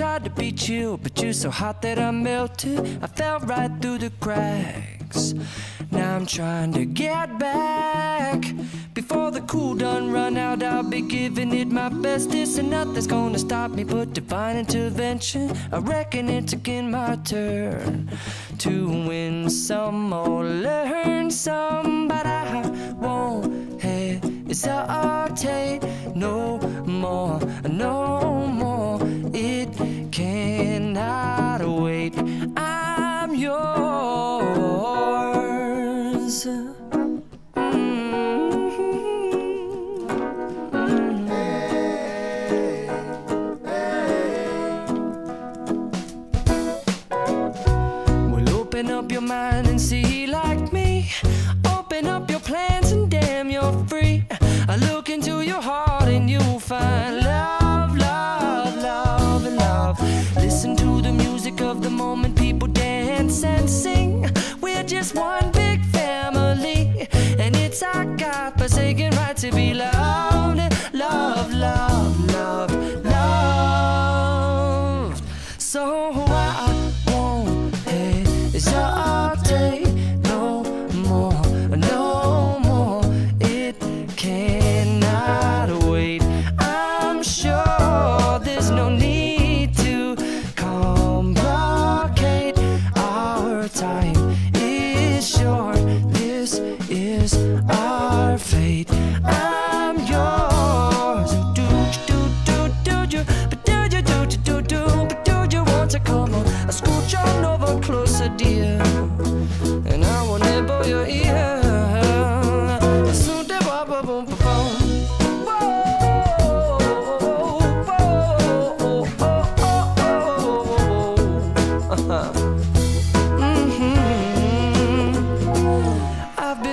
tried to be chill, but you're so hot that I melted. I fell right through the cracks. Now I'm trying to get back. Before the cool done run out, I'll be giving it my best. This and nothing's gonna stop me but divine intervention. I reckon it's again my turn to win some or learn some, but I won't hesitate no more, no forsaken right to be loved. I over closer, dear, and I will nibble your ear.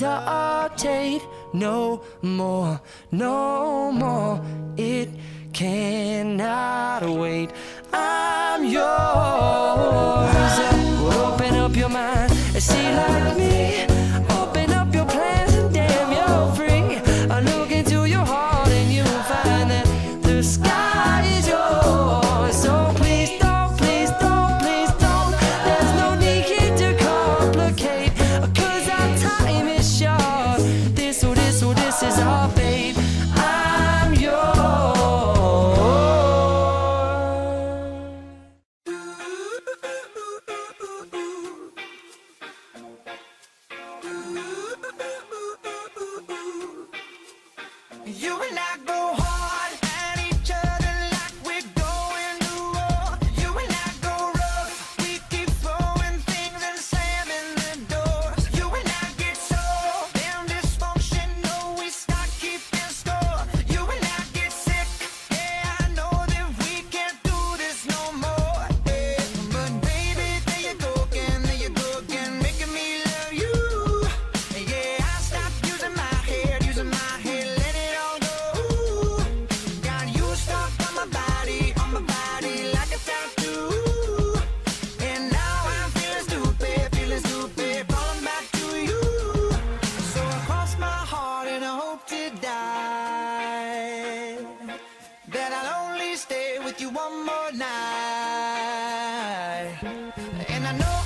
hesitate no more, no more. It cannot wait. I'm yours. Open up your mind and see like me. You and I go And I know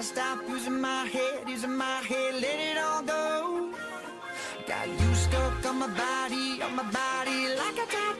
gotta stop using my head, using my head, let it all go. Got you stuck on my body, on my body, like a tattoo.